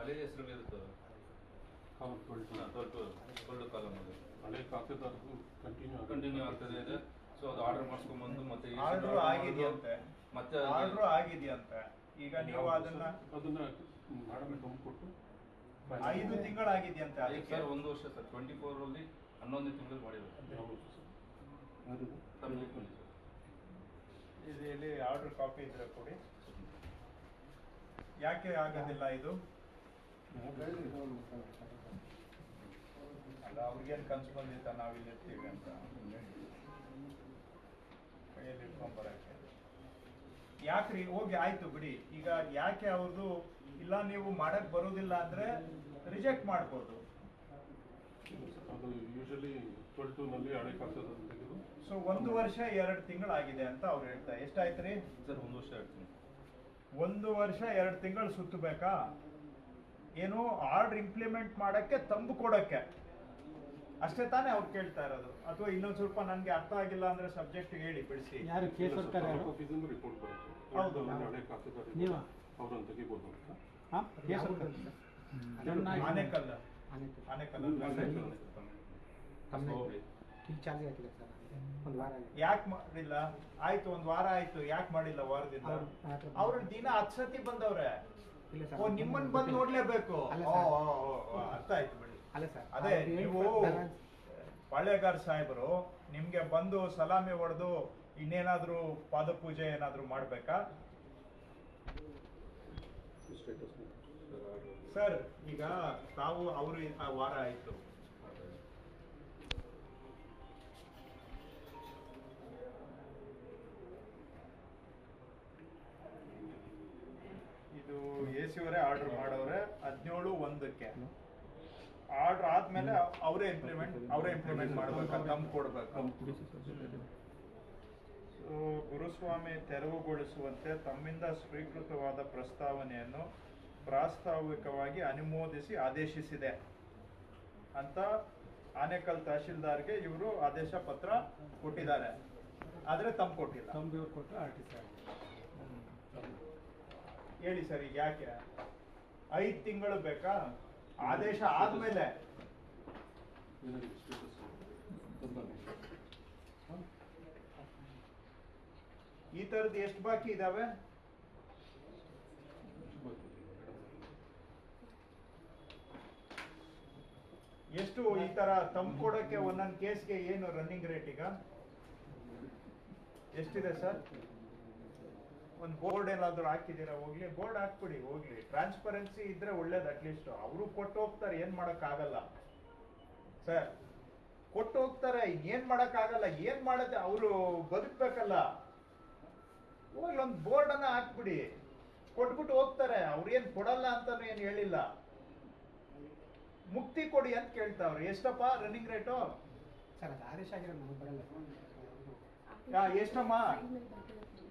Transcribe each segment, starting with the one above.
ಹಳೆ ಹೆಸರು ಇರುತ್ತೆ ಕಾಲಮ್ ಅದು ಹಳೆ ಖಾತೆದಾರರು ಕಂಟಿನ್ಯೂ ಕಂಟಿನ್ಯೂ ಆಗ್ತದೆ ಇದೆ. ಸೊ ಅದು ಆರ್ಡರ್ ಮಾಡಿಸ್ಕೊಂಡ್ಬಂದು ಮತ್ತೆ ಈ ಆರ್ಡ್ರು ಆಗಿದೆಯಂತೆ. ಮತ್ತೆ ಆರ್ಡ್ರು ಆಗಿದೆಯಂತೆ. ಈಗ ನೀವು ಅದನ್ನ ಅದನ್ನ ಮಾಡಲು ಕೊಟ್ಟು ಐದು ತಿಂಗಳಾಗಿದೆಯಂತೆ ಅದಕ್ಕೆ? ಅಂತ ಸರ್ ಒಂದು ವರ್ಷ ಸರ್. ಟ್ವೆಂಟಿ ಫೋರ್ ಅಲ್ಲಿ ಹನ್ನೊಂದು ತಿಂಗಳು ಮಾಡಿರೋದು. ಇದು ಇಲ್ಲಿ ಆರ್ಡರ್ ಕಾಪಿ ಇದ್ರೆ ಕೊಡಿ. ಯಾಕೆ ಆಗೋದಿಲ್ಲ ಇದು? ಅಲ್ಲ ಅವ್ರಿಗೇನು ಕನ್ಸು ಬಂದಿತ್ತ? ನಾವು ಇಲ್ಲಿ ಇರ್ತೀವಿ ಅಂತ. ಕೈಯಲ್ಲಿ ಇಟ್ಕೊಂಬರಕ್ಕೆ ಯಾಕ್ರಿ? ಹೋಗಿ ಆಯ್ತು ಬಿಡಿ. ಈಗ ಯಾಕೆ ಅವ್ರದ್ದು ಇಲ್ಲ ನೀವು ಮಾಡಕ್ ಬರೋದಿಲ್ಲ ಅಂದ್ರೆ ರಿಜೆಕ್ಟ್ ಮಾಡ್ಬೋದು. ಅದು ಯೂಶಲಿ ಟ್ವೆಲ್ನಲ್ಲಿ ಹಳೆ ಖಾತೆದಾರ ತೆಗೆದು ಸೊ ಒಂದು ವರ್ಷ ಎರಡು ತಿಂಗಳಾಗಿದೆ ಅಂತ ಅವ್ರು ಹೇಳ್ತಾರೆ ಎಷ್ಟಾಯ್ತು ರೀ ಸರ್ ಒಂದು ವರ್ಷ ಆಗ್ತೀನಿ ಒಂದು ವರ್ಷ ಎರಡು ತಿಂಗಳು ಸುತ್ತಬೇಕಾ? ಏನು ಆರ್ಡರ್ ಇಂಪ್ಲಿಮೆಂಟ್ ಮಾಡಕ್ಕೆ ತಂಬು ಕೊಡಕ್ಕೆ. ಅಷ್ಟೇ ತಾನೇ ಅವ್ರು ಕೇಳ್ತಾ ಇರೋದು. ಅಥವಾ ಇನ್ನೊಂದ್ ಸ್ವಲ್ಪ ನನ್ಗೆ ಅರ್ಥ ಆಗಿಲ್ಲ ಅಂದ್ರೆ ಸಬ್ಜೆಕ್ಟ್ ಹೇಳಿ ಬಿಡಿಸಿ. ಯಾರು ಕೇಸ್ ವರ್ಕರ್ ಯಾರು? ರಿಪೋರ್ಟ್ ಬರುತ್ತೆ ಹೌದು. ನಲ್ಲಿ ಹಳೆ ಖಾತೆದಾರ ನೀವಾ? ಅವ್ರನ್ನ ತೆಗಿಬೋದು ಅಂತ. ಹಾಂ? ಕೇಸ್ ವರ್ಕರ್ ಆನೆಕಲ್ಲ. ಆನೆಕಲ್. ಆನೆಕಲ್ಲ ಹೋಗ್ಲಿ. ಈಗ ಚಾರ್ಜ್ ಹಾಕಿಲ್ಲ ಸರ್. ಒಂದು ವಾರ ಆಗಿದೆ. ಯಾಕೆ ಮಾಡಿಲ್ಲ ಆಯ್ತು ಒಂದ್ ವಾರ ಆಯ್ತು. ಯಾಕೆ ಮಾಡಿಲ್ಲ ವಾರದಿಂದ? ಅವ್ರು ಅವ್ರ ದಿನ ಹತ್ತು ಸತಿ ಬಂದವ್ರೆ. ಇಲ್ಲ ಸರ್. ಓ ನಿಮ್ಮನ್ ಬಂದು ನೋಡ್ಲೇಬೇಕು ಅಲ್ಲ ಓ, ಸರ್. ಓ, ಓ, ಓ, ಅರ್ಥ ಆಯ್ತು ಬಿಡಿ. ಅಲ್ಲ ಸರ್ ಅದೇ ಅವ್ರು ನೀವು balance- ಪಾಳ್ಯಗಾರ್ ಸಾಹೇಬರು ನಿಮ್ಗೆ ಬಂದು ಸಲಾಮಿ ಹೊಡೆದು ಇನ್ನೇನಾದ್ರೂ ಪಾದಪೂಜೆ ಏನಾದ್ರೂ ಮಾಡ್ಬೇಕಾ? ಸರ್ ಈಗ ತಾವು ಅವರು ಆ ವಾರ ಆಯ್ತು. ಆರ್ಡರ್ ಮಾಡವ್ರೆ ಹದಿನೇಳು ಒಂದಕ್ಕೆ. ಆರ್ಡರ್ ಆದ್ಮೇಲೆ ಅವರೇ ಇಂಪ್ಲಿಮೆಂಟ್ ಅವರೇ ಇಂಪ್ಲಿಮೆಂಟ್ ಮಾಡ್ಬೇಕು ತಮ್ಮ ಕೊಡ್ಬೇಕು. ಗುರುಸ್ವಾಮಿ ತೆರವುಗೊಳಿಸುವಂತೆ ತಮ್ಮಿಂದ ಸ್ವೀಕೃತವಾದ ಪ್ರಸ್ತಾವನೆಯನ್ನು ಪ್ರಾಸ್ತಾವಿಕವಾಗಿ ಅನುಮೋದಿಸಿ ಆದೇಶಿಸಿದೆ. ಅಂತ ಆನೇಕಲ್ ತಹಶೀಲ್ದಾರ್ಗೆ ಇವರು ಆದೇಶ ಪತ್ರ ಕೊಟ್ಟಿದ್ದಾರೆ. ಆದರೆ ತಮ್ಮ ಕೊಟ್ಟಿಲ್ಲ. ತಮ್ಮ ಇವ್ರು ಕೊಟ್ಟು ಆರ್ ಟಿ ಸಿ ಹೇಳಿ ಸರ್ ಈಗ ಯಾಕೆ? ಐದ್ ತಿಂಗಳು ಬೇಕಾ? ಆದೇಶ ಆದ್ಮೇಲೆ. ಈ ತರದ್ ಎಷ್ಟು ಬಾಕಿ ಇದಾವೆ? ಎಷ್ಟು ಈ ತರ ತಮ್ಮ ಕೊಡಕ್ಕೆ ಒಂದೊಂದ್ ಕೇಸ್ಗೆ ಏನು ರನ್ನಿಂಗ್ ರೇಟ್ ಈಗ? ಎಷ್ಟಿದೆ ಸರ್? ಒಂದು ಬೋರ್ಡ್ ಏನಾದ್ರು ಹಾಕಿದ್ದೀರಾ ಹೋಗ್ಲಿ. ಬೋರ್ಡ್ ಹಾಕ್ಬಿಡಿ ಹೋಗ್ಲಿ. ಟ್ರಾನ್ಸ್ಪರೆನ್ಸಿ ಇದ್ರೆ ಒಳ್ಳೇದು ಅಟ್ಲೀಸ್ಟ್ ಅವರು ಕೊಟ್ಟು ಹೋಗ್ತಾರೆ ಏನ್ ಮಾಡಕ್ ಆಗಲ್ಲ ಸರ್ ಕೊಟ್ಟು ಹೋಗ್ತಾರೆ ಏನ್ ಮಾಡಕ್ ಆಗಲ್ಲ ಏನ್ ಮಾಡುತ್ತೆ ಅವರು ಬದುಕ್ಬೇಕಲ್ಲ. ಹೋಗ್ಲಿ ಒಂದು ಬೋರ್ಡ್ ಅನ್ನ ಹಾಕ್ಬಿಡಿ. ಕೊಟ್ಬಿಟ್ಟು ಹೋಗ್ತಾರೆ. ಅವ್ರೇನ್ ಕೊಡಲ್ಲ ಅಂತಾನು ಏನ್ ಹೇಳಿಲ್ಲ. ಮುಕ್ತಿ ಕೊಡಿ ಅಂತ ಕೇಳ್ತಾವ್ರೆ. ಎಷ್ಟಪ್ಪ ರನ್ನಿಂಗ್ ರೇಟು ಸರ್ ಅದು ಆದೇಶ ಆಗಿರೋದು ನಮಗೆ ಬರಲ್ಲ. ಯಾ, ಎಷ್ಟಮ್ಮ?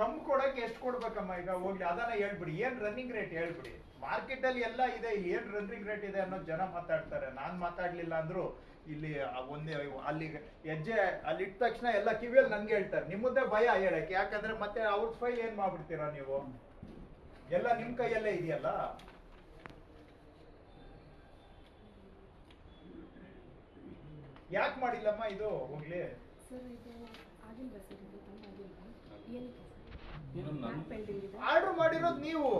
ತಮ್ಮ ಕೊಡಕ್ಕೆ ಎಷ್ಟು ಕೊಡ್ಬೇಕಮ್ಮ ಈಗ ಹೋಗ್ಲಿ, ಅದನ್ನ ಹೇಳ್ಬಿಡಿ. ಏನ್ ರನ್ನಿಂಗ್ ರೇಟ್ ಹೇಳ್ಬಿಡಿ. ಮಾರ್ಕೆಟ್ ಅಲ್ಲಿ ಎಲ್ಲ ಇದೆ, ಏನ್ ರನ್ನಿಂಗ್ ರೇಟ್ ಇದೆ ಅನ್ನೋ ಜನ ಮಾತಾಡ್ತಾರೆ. ನಾನ್ ಮಾತಾಡ್ಲಿಲ್ಲ ಅಂದ್ರು ಇಲ್ಲಿ ಒಂದೇ, ಅಲ್ಲಿ ಹೆಜ್ಜೆ, ಅಲ್ಲಿ ಇಟ್ಟ ತಕ್ಷಣ ಎಲ್ಲ ಕಿವಿಯಲ್ಲಿ ನಂಗೆ ಹೇಳ್ತಾರೆ. ನಿಮ್ಮದೇ ಭಯ ಹೇಳಕ್ಕೆ. ಯಾಕಂದ್ರೆ ಮತ್ತೆ ಅವ್ರ ಫೈಲ್ ಏನ್ ಮಾಡ್ಬಿಡ್ತೀರಾ ನೀವು? ಎಲ್ಲ ನಿಮ್ ಕೈಯಲ್ಲೇ ಇದೆಯಲ್ಲ? ಯಾಕೆ ಮಾಡಿಲ್ಲಮ್ಮ ಇದು? ಹೋಗ್ಲಿ. ಆರ್ಡರ್ ಮಾಡಿರೋದು ನೀವು.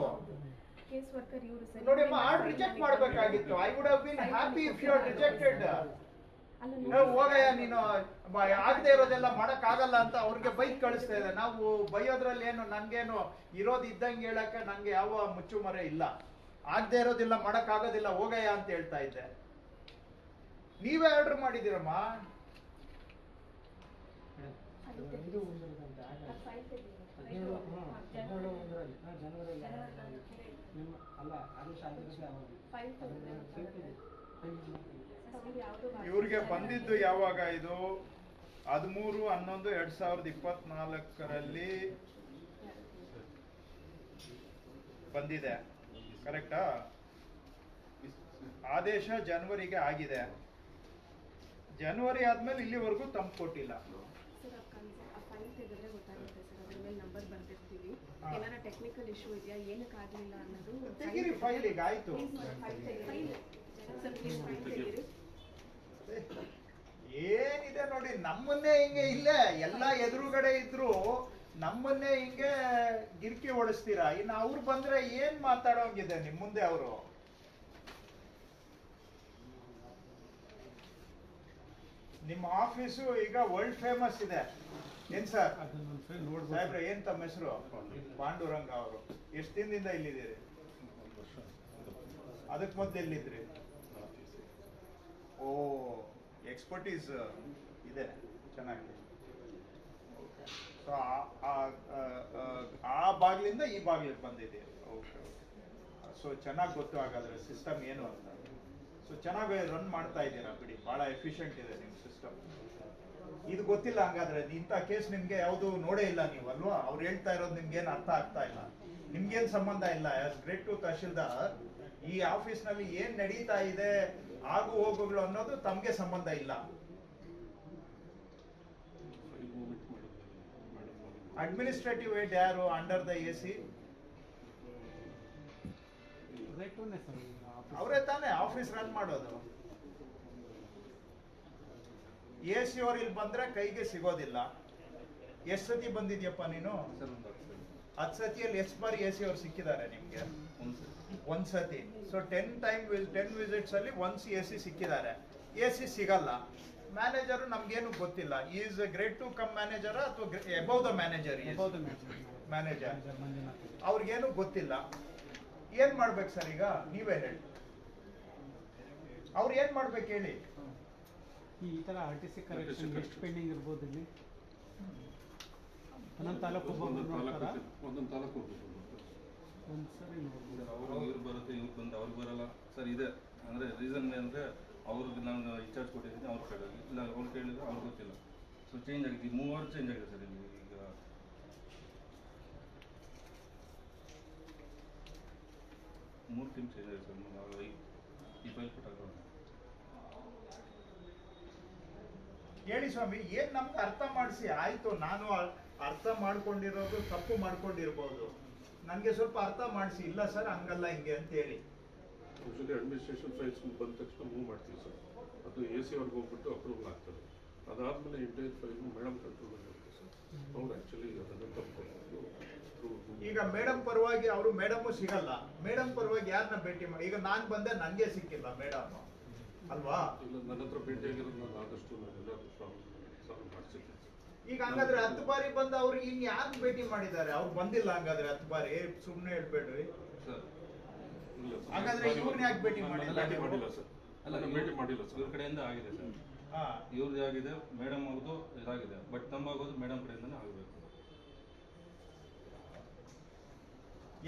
ನೋಡಿ ಆರ್ಡರ್ ರಿಜೆಕ್ಟ್ ಮಾಡಬೇಕಾಗಿತ್ತು. I would have been happy if you are rejected ಹೋಗಯ್ಯ ನೀನು ಆಗದೆ ಇರೋದೆಲ್ಲ ಮಾಡಕ್ ಆಗಲ್ಲ ಅಂತ ಅವ್ರಿಗೆ ಬೈಕ್ ಕಳಿಸ್ತಾ ಇದೆ ನಾವು ಬೈಯೋದ್ರಲ್ಲಿ ಏನು ನನ್ಗೇನು ಇರೋದು ಇದ್ದಂಗೆ ಹೇಳಕ್ಕೆ ನಂಗೆ ಯಾವ ಮುಚ್ಚುಮರೆ ಇಲ್ಲ. ಆಗದೆ ಇರೋದಿಲ್ಲ ಮಾಡಕ್ ಆಗೋದಿಲ್ಲ ಹೋಗಯ್ಯ ಅಂತ ಹೇಳ್ತಾ ಇದ್ದೆ. ನೀವೇ ಆರ್ಡರ್ ಮಾಡಿದಿರಮ್ಮ ಹದಿನೇಳು ಹದಿನೇಳು ಒಂದರಲ್ಲಿ ಹಾ, ಜನವರಿಯಲ್ಲಿ ನಿಮ್ಮ ಅಲ್ಲ ಇವ್ರಿಗೆ ಬಂದಿದ್ದು ಯಾವಾಗ ಇದು? ಹದಿಮೂರು ಹನ್ನೊಂದು ಎರಡ್ ಸಾವಿರದ ಇಪ್ಪತ್ನಾಲ್ಕರಲ್ಲಿ ಬಂದಿದೆ. ಕರೆಕ್ಟಾ ಆದೇಶ ಜನವರಿಗೆ ಆಗಿದೆ. ಜನವರಿ ಆದ್ಮೇಲೆ ಇಲ್ಲಿವರೆಗೂ ತಂಪು ಕೊಟ್ಟಿಲ್ಲ ಸರ್ ಆ ಕನ್ಸ- ಆ ಫೈಲ್ ತೆಗೆದ್ರೆ ಗೊತ್ತಾಗುತ್ತೆ ಸರ್ ಅದ್ರ ಮೇಲೆ ನಂಬರ್ ಬರ್ದಿರ್ತೀವಿ ಹಾ. ಏನಾರ ಟೆಕ್ನಿಕಲ್ ಇಶ್ಯೂ ಇದೆಯಾ? ಏನಕ್ಕೆ ಆಗಲಿಲ್ಲ ಅನ್ನೋದು ತೆಗೀರಿ ಫೈಲ್ ಈಗ ಆಯ್ತು. Please sir, sir please file ಏನಿದೆ ನೋಡಿ ನಮ್ಮನ್ನೇ ಹಿಂಗೆ ಇಲ್ಲೇ ಎಲ್ಲ ಎದುರುಗಡೆ ಇದ್ರು ನಮ್ಮನ್ನೇ ಹಿಂಗೆ ಗಿರ್ಕಿ ಓಡಿಸ್ತೀರಾ ಇನ್ನು ಅವ್ರು ಬಂದ್ರೆ ಏನ್ ಮಾತಾಡೋಂಗಿದೆ ನಿಮ್ ಮುಂದೆ ಅವರು? ನಿಮ್ಮ ಆಫೀಸು ಈಗ ವರ್ಲ್ಡ್ ಫೇಮಸ್ ಇದೆ. ಏನ್ ಸರ್? ಸಾಹೇಬ್ರೆ ಏನ್ ತಮ್ಮ ಹೆಸರು? ಪಾಂಡುರಂಗ ಅವರು. ಎಷ್ಟು ದಿನದಿಂದ ಇಲ್ಲಿದ್ದೀರಿ? ಅದಕ್ಕೆ ಮೊದ್ಲು ಎಲ್ಲಿದ್ರಿ? ಓ ಎಕ್ಸ್ಪರ್ಟೀಸ್ ಇದೆ ಚೆನ್ನಾಗಿದೆ. ಸೊ ಆ ಬಾಗ್ಲಿಂದ ಈ ಬಾಗ್ಲಿಗೆ ಬಂದಿದೆ ಓಕೆ ಓಕೆ ಸೊ ಚೆನ್ನಾಗಿ ಗೊತ್ತು ಹಾಗಾದ್ರೆ ಸಿಸ್ಟಮ್ ಏನು ಅಂತ. ಸೊ ಚೆನ್ನಾಗಿ ರನ್ ಮಾಡ್ತಾ ಇದ್ದೀರಾ ಬಿಡಿ. ಬಹಳ ಎಫಿಷಿಯಂಟ್ ಇದೆ ನಿಮ್ಮ ಸಿಸ್ಟಮ್ ಇದು ಗೊತ್ತಿಲ್ಲ ಹಂಗಾದ್ರೆ ಇಂಥ ಕೇಸ್ ನಿಮ್ಗೆ ಯಾವುದು ನೋಡೇ ಇಲ್ಲ ನೀವು ಅಲ್ವಾ? ಅವ್ರು ಹೇಳ್ತಾ ಇರೋದು ನಿಮ್ಗೆ ಏನು ಅರ್ಥ ಆಗ್ತಾ ಇಲ್ಲ. ನಿಮ್ಗೇನ್ ಸಂಬಂಧ ಇಲ್ಲ. ಗ್ರೇಟ್ ಟು ತಹಶೀಲ್ದಾರ್ ಈ ಆಫೀಸ್ನಲ್ಲಿ ಏನ್ ನಡೀತಾ ಇದೆ ಆಗು ಹೋಗುಗಳು ಅನ್ನೋದು ತಮ್ಗೆ ಸಂಬಂಧ ಇಲ್ಲ. ಅಡ್ಮಿನಿಸ್ಟ್ರೇಟಿವ್ ಹೆಡ್ ಯಾರು? ಅಂಡರ್ ದ ಎ ಸಿ ಅವರೇ ತಾನೇ ಆಫೀಸ್ ರನ್ ಮಾಡೋದು. ಎ ಸಿ ಅವ್ರು ಇಲ್ಲಿ ಬಂದ್ರೆ ಕೈಗೆ ಸಿಗೋದಿಲ್ಲ. ಎಷ್ಟ್ ಸತಿ ಬಂದಿದ್ಯಪ್ಪ ನೀನು? ಹತ್ತು ಸತಿಯಲ್ಲಿ ಎಷ್ಟು ಬಾರಿ ಎ ಸಿ ಅವ್ರು ಸಿಕ್ಕಿದ್ದಾರೆ ನಿಮ್ಗೆ? ಒಂದು ಸತಿ. So ten time ten visits ಅಲ್ಲಿ ಒನ್ಸ್ ಎ ಸಿ ಸಿಕ್ಕಿದ್ದಾರೆ. ಎ ಸಿ ಸಿಗಲ್ಲ. ಮ್ಯಾನೇಜರ್ ನಮ್ಗೇನು ಗೊತ್ತಿಲ್ಲ. Is great to come manager ಅಥವಾ about the manager About the manager. Manager. ಅವ್ರಿಗೇನು ಗೊತ್ತಿಲ್ಲ. ಏನ್ ಮಾಡ್ಬೇಕು ಸರ್ ಈಗ? ನೀವೇ ಹೇಳಿ. ಅವ್ರು ಏನ್ ಮಾಡ್ಬೇಕು ಹೇಳಿ? ಈ ತರ ಆರ್ ಟಿ ಸಿ ಕರೆಕ್ಷನ್. ಎಷ್ಟು ಪೆಂಡಿಂಗ್ ಇರ್ಬೋದು ಇಲ್ಲಿ? ಒಂದೊಂದು ತಾಲೂಕು ಒಂದೊಂದು ತಾಲೂಕು ಒಂದೊಂದು ತಾಲೂಕು ಹೋಗ್ಬೇಕು ಒಂದ್ಸರಿ ಅವರು ಇವ್ರು ಬರುತ್ತೆ ಇವ್ರು ಬಂದು ಅವ್ರಿಗೆ ಬರಲ್ಲ. ಸರ್ ಇದೆ. ಅಂದ್ರೆ ರೀಸನ್ ಏನಂದ್ರೆ ಅವ್ರಿಗೆ ನಾನು ಇನ್ಚಾರ್ಜ್ ಕೊಟ್ಟಿದ್ದೀನಿ ಅವ್ರು ಕೇಳಿದ್ರು. ಇಲ್ಲ ಅವ್ರು ಕೇಳಿದ್ರೆ ಅವ್ರಿಗೆ ಗೊತ್ತಿಲ್ಲ. ಸೊ ಚೇಂಜ್ ಆಗಿದೆ. ಈ ಮೂವರು ಚೇಂಜ್ ಆಗಿದೆ ಸರ್ ಇಲ್ಲಿ ಈಗ ಮೂರು ಟೀಮ್ ಸೇರಿದ್ದಾರೆ ಸರ್ ನಾವು ಈ- ಹೇಳಿ ಸ್ವಾಮಿ ಏನ್ ನಮ್ಗೆ ಅರ್ಥ ಮಾಡಿಸಿ? ಆಯ್ತು ನಾನು ಅರ್ಥ ಮಾಡ್ಕೊಂಡಿರೋದು ತಪ್ಪು ಮಾಡ್ಕೊಂಡಿರ್ಬೋದು. ನನ್ಗೆ ಸ್ವಲ್ಪ ಅರ್ಥ ಮಾಡಿಸಿ. ಇಲ್ಲ ಸರ್ ಹಂಗಲ್ಲ ಹಿಂಗೆ ಅಂತ ಹೇಳಿ. ಅಡ್ಮಿನಿಸ್ಟ್ರೇಷನ್ ಫೈಲ್ಸ್ ಬಂದ ತಕ್ಷಣ ಮೂವ್ ಮಾಡ್ತೀವಿ ಸರ್ ಅದು ಎ ಸಿ ಅವ್ರಿಗೆ ಹೋಗ್ಬಿಟ್ಟು ಅಪ್ರೂವಲ್ ಆಗ್ತದೆ. ಅದಾದ್ಮೇಲೆ ಇಂಟೈರ್ ಫೈಲ್ ಮೇಡಮ್ ಕಂಟ್ರೋಲ್ ಇರುತ್ತೆ ಸರ್ ಅವ್ರು ಆ್ಯಕ್ಚುಲಿ ಅದನ್ನು ತಪ್ಪಿಕೊಂಡು ಈಗ ಮೇಡಮ್ ಪರವಾಗಿ ಅವರು ಮೇಡಮ್ ಸಿಗಲ್ಲ. ಮೇಡಮ್ ಪರವಾಗಿ ಯಾರನ್ನ ಭೇಟಿ ಮಾಡಿ? ಈಗ ನಾನ್ ಬಂದೆ ನನಗೆ ಸಿಕ್ಕಿಲ್ಲ ಮೇಡಮ್ ಅಲ್ವಾ? ನನ್ನ ಹತ್ರ ಭೇಟಿ ಆಗಿರೋದು ನಾನು ಆದಷ್ಟು ಈಗ ಹಂಗಾದ್ರೆ ಹತ್ತು ಬಾರಿ ಬಂದ ಅವ್ರಿಗೆ ಇನ್ ಯಾರು ಭೇಟಿ ಮಾಡಿದ್ದಾರೆ? ಅವ್ರು ಬಂದಿಲ್ಲ ಹಂಗಾದ್ರೆ ಹತ್ತು ಬಾರಿ. ಸುಮ್ನೆ ಹೇಳ್ಬೇಡ್ರಿ. ಹಾಗಾದ್ರೆ ಇವ್ರನ್ನ ಯಾಕೆ ಭೇಟಿ ಮಾಡಿಲ್ಲ? ಸರ್. ಅಲ್ಲ ನಾನು ಭೇಟಿ ಮಾಡಿಲ್ಲ ಸರ್. ಇವ್ರ ಕಡೆಯಿಂದ ಆಗಿದೆ ಸರ್. ಹಾ. ಇವ್ರದ್ದು ಆಗಿದೆ ಮೇಡಮ್ ಅವ್ರದ್ದು ಇದಾಗಿದೆ. ಬಟ್ ನಮ್ಮಾಗೋದು ಮೇಡಮ್ ಕಡೆಯಿಂದನೇ ಆಗಬೇಕು.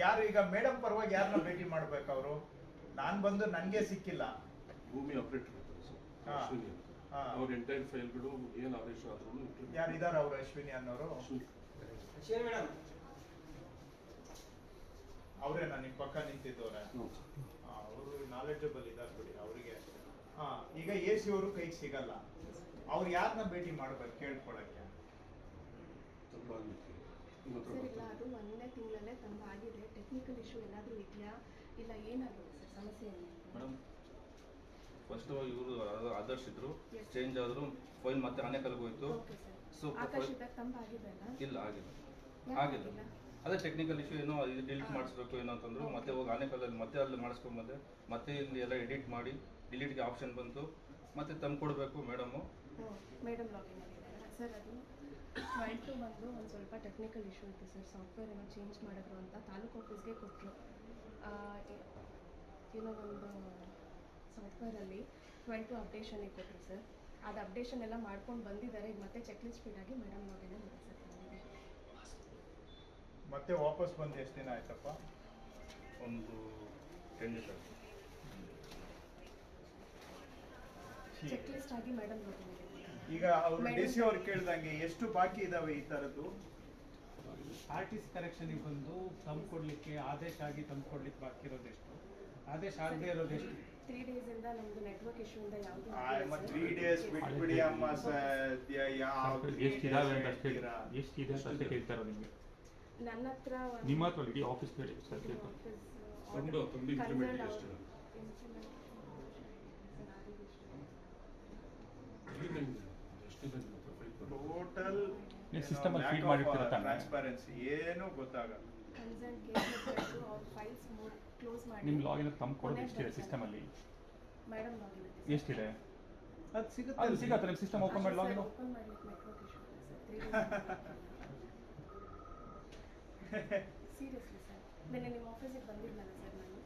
ಯಾರು ಈಗ ಮೇಡಮ್ ಪರವಾಗಿ ಯಾರನ್ನ ಭೇಟಿ ಮಾಡ್ಬೇಕು ಅವರು? ನಾನ್ ಬಂದು ನನ್ಗೆ ಸಿಕ್ಕಿಲ್ಲ. ಭೂಮಿ ಆಪರೇಟರ್. ಅವ್ರ ಎಂಟೈರ್ ಫೈಲ್ಗಳು ಏನು ಆದೇಶ ಆದ್ರೂ ಯಾರು ಇದಾರ ಅವ್ರು ಅಶ್ವಿನಿ ಅನ್ನೋರು? ಅವರೇನಾ ನಿಮ್ ಪಕ್ಕ ನಿಂತಿದ್ದವ್ರೆ? ಅವರು ನಾಲೆಡ್ಜಬಲ್ ಇದ್ದಾರೆ ಬಿಡಿ ಅವರಿಗೆ. ಹಾ ಈಗ ಎ ಸಿ ಅವರು ಕೈಗೆ ಸಿಗಲ್ಲ. ಅವ್ರು ಯಾರನ್ನ ಭೇಟಿ ಮಾಡ್ಬೇಕು ಕೇಳ್ಕೊಳಕ್ಕೆ? ಸರ್ ಇಲ್ಲ ಅದು ಒಂದನೇ ತಿಂಗಳಲ್ಲೇ ತಂದು ಆಗಿದೆ. ಟೆಕ್ನಿಕಲ್ ಇಶ್ಯೂ ಏನಾದರೂ ಇದೆಯಾ? ಇಲ್ಲ ಏನಾಗಿದೆ ಸರ್ ಸಮಸ್ಯೆ ಮೇಡಮ್ ಫಸ್ಟ್ ಇವರು ಆದರ್ಶ್ ಇದ್ರು ಚೇಂಜ್ ಆದ್ರು ಫೈಲ್ ಮತ್ತೆ ಆನೆಕಲ್ಗೆ ಹೋಯ್ತು. ಸೊ ಇಲ್ಲ ಆಗಿಲ್ಲ. ಆಗಿಲ್ಲ? ಅದೇ ಟೆಕ್ನಿಕಲ್ ಇಶ್ಯೂ ಏನೋ ಇದು ಡಿಲೀಟ್ ಮಾಡಿಸ್ಬೇಕು ಏನೋ ಅಂತಂದ್ರು ಮತ್ತೆ ಹೋಗಿ ಆನೆಕಲ್ಲಲ್ಲಿ ಮತ್ತೆ ಅಲ್ಲಿ ಮಾಡಿಸ್ಕೊಂಬಂದೆ ಮತ್ತೆ ಇಲ್ಲಿ ಎಲ್ಲ ಎಡಿಟ್ ಮಾಡಿ ಡಿಲೀಟ್ಗೆ ಆಪ್ಷನ್ ಬಂತು. ಮತ್ತೆ ತಂದು ಕೊಡಬೇಕು ಮೇಡಮು ಮೇಡಮ್ ಸರ್ ಅದು ಫೈಲ್ಟು ಬಂದು ಒಂದು ಸ್ವಲ್ಪ ಟೆಕ್ನಿಕಲ್ ಇಶ್ಯೂ ಇತ್ತು ಸರ್ ಸಾಫ್ಟ್ವೇರ್ ಏನೋ ಚೇಂಜ್ ಮಾಡಿದ್ರು ಅಂತ ತಾಲೂಕು ಆಫೀಸ್ಗೆ ಕೊಟ್ಟರು ಏನೋ ಒಂದು ಸಾಫ್ಟ್ವೇರಲ್ಲಿ ಟ್ವೆಲ್ ಟು ಅಪ್ಡೇಷನಿಗೆ ಕೊಟ್ಟರು ಸರ್ ಅದು ಅಪ್ಡೇಷನ್ ಎಲ್ಲ ಮಾಡ್ಕೊಂಡು ಬಂದಿದ್ದಾರೆ ಈಗ ಮತ್ತೆ ಚೆಕ್ ಲಿಸ್ಟ್ ಫೀಡಾಗಿ ಮೇಡಮ್ ನೋಡಿದೆ ಸರ್ ಮತ್ತೆ ವಾಪಸ್ ಬಂದು ಎಷ್ಟು ದಿನ ಆಯ್ತಪ್ಪ? ಒಂದು ಟೆನ್ ಡೇಸ್ ಚೆಕ್ ಲಿಸ್ಟ್ ಆಗಿ ಮೇಡಮ್ ನೋಡಿದೆ ಈಗ ಅವರು ಡಿ ಸಿ ಅವ್ರು ಕೇಳ್ದಂಗೆ ಎಷ್ಟು ಬಾಕಿ ಇದಾವೆ ಈ ತರದ್ದು? ಆರ್ ಟಿ ಸಿ ಕರೆಕ್ಷನಿಗೆ ಬಂದು ತಂದು ಕೊಡಲಿಕ್ಕೆ ಆದೇಶ ಆಗಿ ತಂದು ಕೊಡ್ಲಿಕ್ಕೆ ಬಾಕಿ ಇರೋದೆಷ್ಟು ಆದೇಶ ಆಗದೆ ಇರೋದೆಷ್ಟು ತ್ರೀ ಡೇಸ್ ಇಂದ ನಮ್ದು ನೆಟ್ವರ್ಕ್ ಇಶ್ಯೂ ಇಂದ ಯಾವುದು ಅಮ್ಮ ತ್ರೀ ಡೇಸ್ ಬಿಟ್ಬಿಡಿ ಅಮ್ಮ ಸದ್ಯ ಯಾವ ಎಷ್ಟಿದಾವೆ ಅಂತ ಅಷ್ಟೇ ಎಷ್ಟಿದೆ ಅಂತ ಅಷ್ಟೇ ಕೇಳ್ತಾ ನಿಮಗೆ. ನನ್ನ ಹತ್ರ ಒಂದು- ನಿಮ್ಮ ಹತ್ರ ಇಡೀ ಆಫೀಸ್ ಸರ್ ಎಷ್ಟು? ಎಷ್ಟಿದೆ ಟೋಟಲ್ ಸಿಸ್ಟಮ್ ಅಲ್ಲಿ feed ಮಾಡಿರ್ತೀರ ತಾನೇ? ಟ್ರಾನ್ಸ್ಪರೆನ್ಸಿ ಏನು ಗೊತ್ತಾಗಲ್ಲ. ನಿಮ್ಮ ಲಾಗಿನ್ ತಮ್ಮ ಕೊಡೋದು ಎಷ್ಟಿದೆ ಸಿಸ್ಟಮಲ್ಲಿ ಅಲ್ಲಿ? ಲಾಗಿನ್ ಇದೆ. ಎಷ್ಟಿದೆ? ಅದು ಸಿಗುತ್ತೆ ಅದು ಸಿಗುತ್ತೆ ನಿಮ್ಮ ಸಿಸ್ಟಮ್ ಓಪನ್ ಮಾಡಿ ಲಾಗಿನ್ ಸೀರಿಯಸ್ಲಿ ಸರ್ ನಿನ್ನೆ ನಿಮ್ಮ ಆಫೀಸಿಗೆ ಬಂದಿದ್ನಲ್ಲ ಸರ್ ನಾನು?